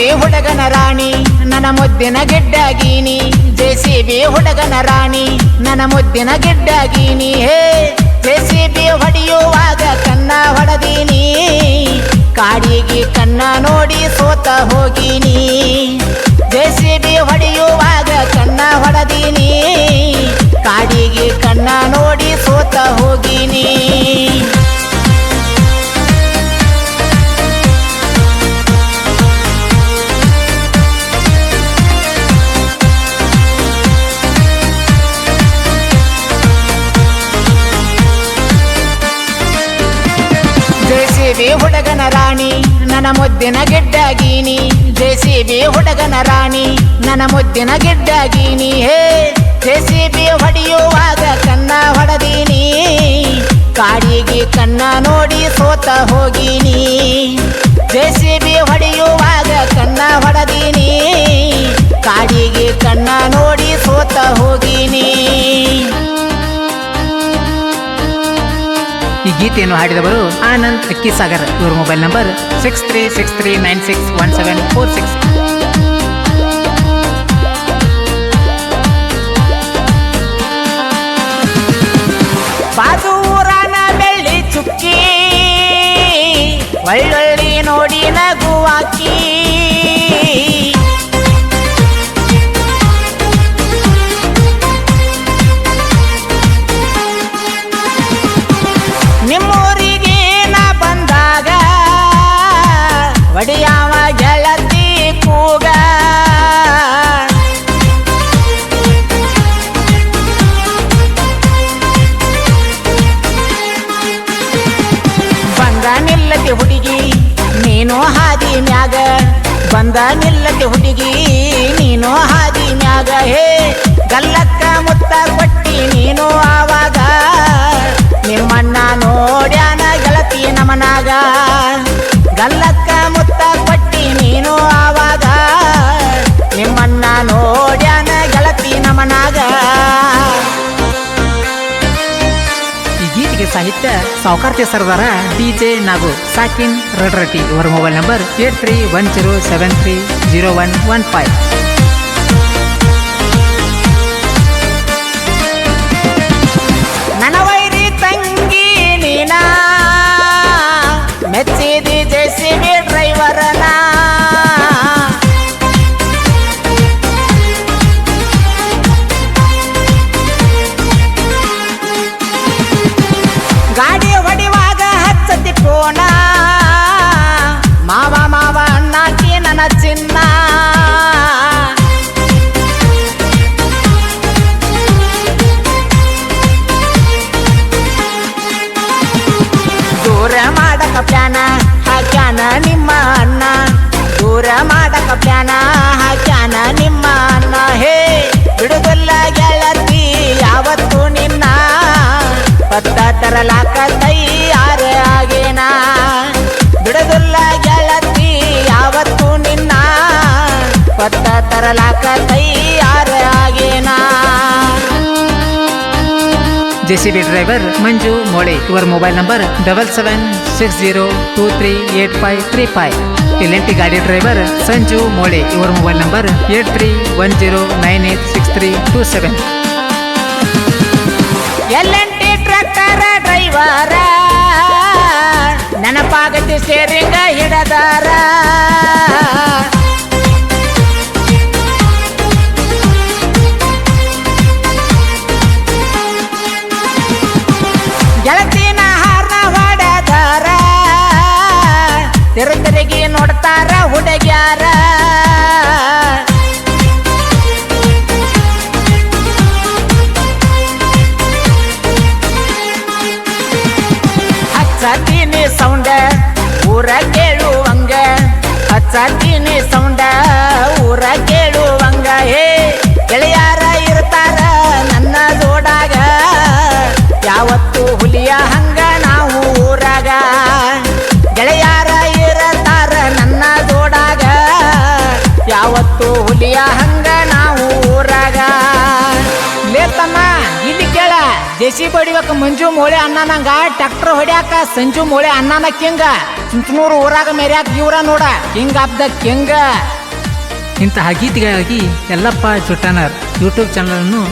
JCB ಹುಡುಗನ ರಾಣಿ, ನನ್ನ ಮುದ್ದಿನ ಗಿಡ್ಡಾಗೀನಿ. ಜೆಸಿಬಿ ಹುಡುಗನ ರಾಣಿ, ನನ್ನ ಮುದ್ದಿನ ಗಿಡ್ಡಾಗೀನಿ. ಹೇ ಜೆಸಿಬಿ ಹೊಡೆಯುವಾಗ ಕನ್ನ ಹೊಡೆದೀನಿ. ಕಾಡಿಗೆ ಕನ್ನ ನೋಡಿ ಸೋತ ಹೋಗೀನಿ. ಜೆಸಿಬಿ ಹೊಡೆಯುವಾಗ ಕನ್ನ ಹೊಡೆದೀನಿ. ಕಾಡಿಗೆ ಕನ್ನ ನೋಡಿ ಸೋತ ಹೋಗೀನಿ. ಜೆಸಿಬಿ ಹುಡುಗನ ರಾಣಿ, ನನ್ನ ಮುದ್ದಿನ ಗಿಡ್ಡಾಗೀನಿ. ಜೆಸಿಬಿ ಹುಡುಗನ ರಾಣಿ, ನನ್ನ ಮುದ್ದಿನ ಗಿಡ್ಡಾಗೀನಿ. ಹೇ ಜೆಸಿಬಿ ಹೊಡೆಯುವಾಗ ಕನ್ನ ಹೊಡೆದೀನಿ. ಕಾಡಿಗೆ ಕನ್ನ ನೋಡಿ ಸೋತ ಹೋಗೀನಿ. ಗೀತೆಯನ್ನು ಹಾಡಿದವರು ಆನಂದ್ ಅಕ್ಕಿಸಾಗರ್. ಇವರ mobile number six three six three nine six one seven four six ಬಾದೂರನ ಬೆಳ್ಳಿ ಚುಕ್ಕಿ ಒಳ್ಳೊಳ್ಳಿ ನೋಡಿ ನಗುವಾಕಿ ಬಂದ ನಿಲ್ಲತಿ ಹುಡುಗಿ, ನೀನು ಹಾದಿ ಮ್ಯಾಗ ಹೇ. ಗಲ್ಲಕ್ಕ ಮುತ್ತ ಕೊಟ್ಟಿ ನೀನು ಆವಾಗ. ನಿಮ್ಮಣ್ಣ ನೋಡ್ಯಾನ ಗೆಳತಿ ನಮನಾಗ ಗಲ್ಲಕ್ಕ ಮುತ್ತ ಕೊಟ್ಟಿ ನೀನು ಗೀತೆಗೆ ಸಾಹಿತ್ಯ ಸಾವುಕಾರ್ತಿ ಸರ್ದಾರ ಡಿ ಜೆ ನಾಗು ಸಾಕಿನ್ ರಡ್ರಟ್ಟಿ ಇವರ mobile number eight three one zero seven three zero one one five. ತರಲಾಕ ತೈಯಾರ ಆಗೇನ? ಬಿಡುದಿಲ್ಲ ಗೆಳತಿ ಯಾವತ್ತು ನಿನ್ನ ಪತ್ತ ತರಲಾಕ ತೈಯಾರ ಆಗೇನಾ? JCB driver Manju Mole. ಇವರ mobile number double seven six zero two three eight five three five. LNT ಗಾಡಿ ಡ್ರೈವರ್ ಸಂಜು ಮೋಳೆ. ಇವರ mobile number eight three one zero nine eight six three two seven. Driver ನೆನಪಾಗತಿ ಸೇರಿಂಗ ಹಿಡದಾರ. ಹಚ್ಚತೀನಿ ಸೌಂಡ, ಊರ ಕೇಳುವಂಗ. ಹಚ್ಚತೀನಿ ಸೌಂಡ, ಊರ ಕೇಳುವಂಗ. ಹೇ, ಗೆಳೆಯಾರ ಇರ್ತಾರ ನನ್ನ ಜೋಡಾಗ. ಯಾವತ್ತು ಹುಲಿಯ ಹಂಗ ನಾವು ಊರಾಗ. ಗೆಳೆಯಾರ ಇರ್ತಾರ ನನ್ನ ಜೋಡಾಗ. ಯಾವತ್ತು ಹುಲಿಯ ಹಂಗ ಜೆಸಿ ಬಡಿಬೇಕ ಮಂಜು ಮೋಳೆ ಅನ್ನನಂಗ, ಟ್ರ್ಯಾಕ್ಟರ್ ಹೊಡ್ಯಾಕ ಸಂಜು ಮೋಳೆ ಅನ್ನನ ಕಿಂಗ. ಚುಂಚನೂರು ಊರಾಗ ಮೆರ್ಯಾಕ ಇವ್ರ ನೋಡ, ಕಿಂಗ್ ಆಫ್ ಕಿಂಗ್. ಇಂತಹ ಗೀತೆಗಾಗಿ ಎಲ್ಲಪ್ಪ ಚುಟ್ಟನರ್ ಯೂಟ್ಯೂಬ್ ಚಾನಲನ್ನು